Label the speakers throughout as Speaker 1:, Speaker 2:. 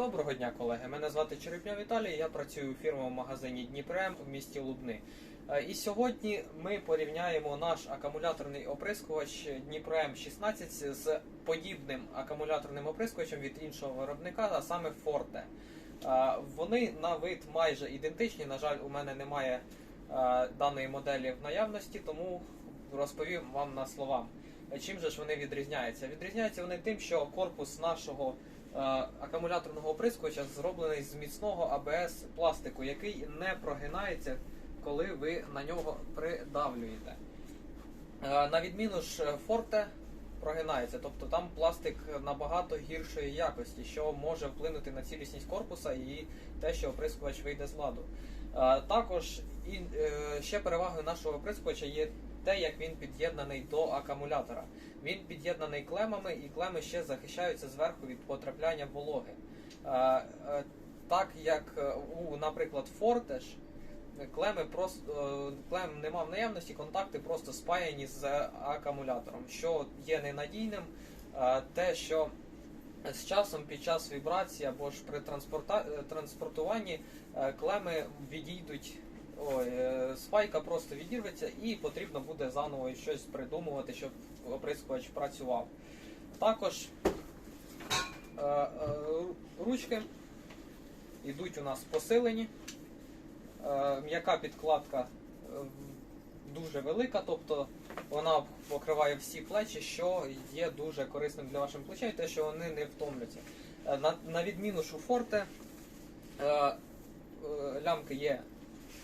Speaker 1: Доброго дня, колеги. Мене звати Черепня Віталій. Я працюю у фірмовому магазині Дніпрем в місті Лубни. Е, І сьогодні ми порівняємо наш акумуляторний оприскувач Дніпрем 16 з подібним акумуляторним оприскувачем від іншого виробника, а саме Forte. Е, Вони на вид майже ідентичні. На жаль, у мене немає е, даної моделі в наявності, тому розповім вам на словам. Чим же ж вони відрізняються? Відрізняються вони тим, що корпус нашого акумуляторного оприскувача зроблений з міцного АБС пластику, який не прогинається, коли ви на нього придавлюєте. Е, на відміну ж е, Forte прогинається, тобто там пластик набагато гіршої якості, що може вплинути на цілісність корпуса і те, що оприскувач вийде з ладу. Е, Також е, ще перевагою нашого оприскувача є те, як він під'єднаний до акумулятора. Він під'єднаний клемами, і клеми ще захищаються зверху від потрапляння вологи. Е, е, Так як е, у, наприклад, Forte ж, клеми просто клем нема в наявності, контакти просто спаяні з акумулятором, що є ненадійним. Те, що з часом під час вібрації або ж при транспортуванні клеми відійдуть. Ой, е, спайка просто відірветься і потрібно буде заново щось придумувати, щоб оприскувач працював. Також е, е, ручки йдуть у нас посилені. М'яка підкладка дуже велика, тобто вона покриває всі плечі, що є дуже корисним для ваших плечей, те, що вони не втомляться. Е, На, відміну шуфорте, е, е, лямки є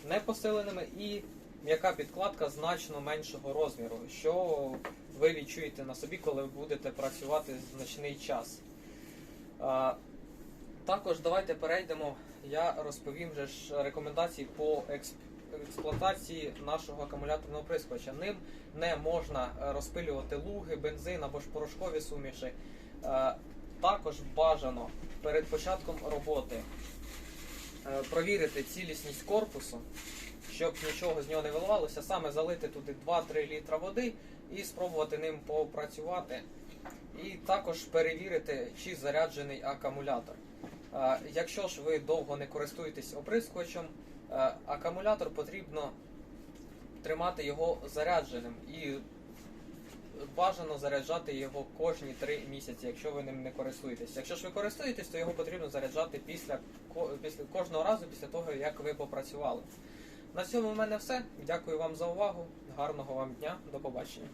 Speaker 1: не посиленими і м'яка підкладка значно меншого розміру, що ви відчуєте на собі, коли ви будете працювати значний час. Також давайте перейдемо. Я розповім же ж рекомендації по експлуатації нашого акумуляторного прискоча. Ним не можна е, розпилювати луги, бензин або ж порошкові суміші. Е, Також бажано перед початком роботи провірити цілісність корпусу, щоб нічого з нього не виливалося, саме залити туди 2-3 літра води і спробувати ним попрацювати. І також перевірити, чи заряджений акумулятор. Якщо ж ви довго не користуєтесь оприскувачем, акумулятор потрібно тримати його зарядженим і бажано заряджати його кожні 3 місяці, якщо ви ним не користуєтесь. Якщо ж ви користуєтесь, то його потрібно заряджати після, після кожного разу після того, як ви попрацювали. На цьому в мене все. Дякую вам за увагу. Гарного вам дня. До побачення.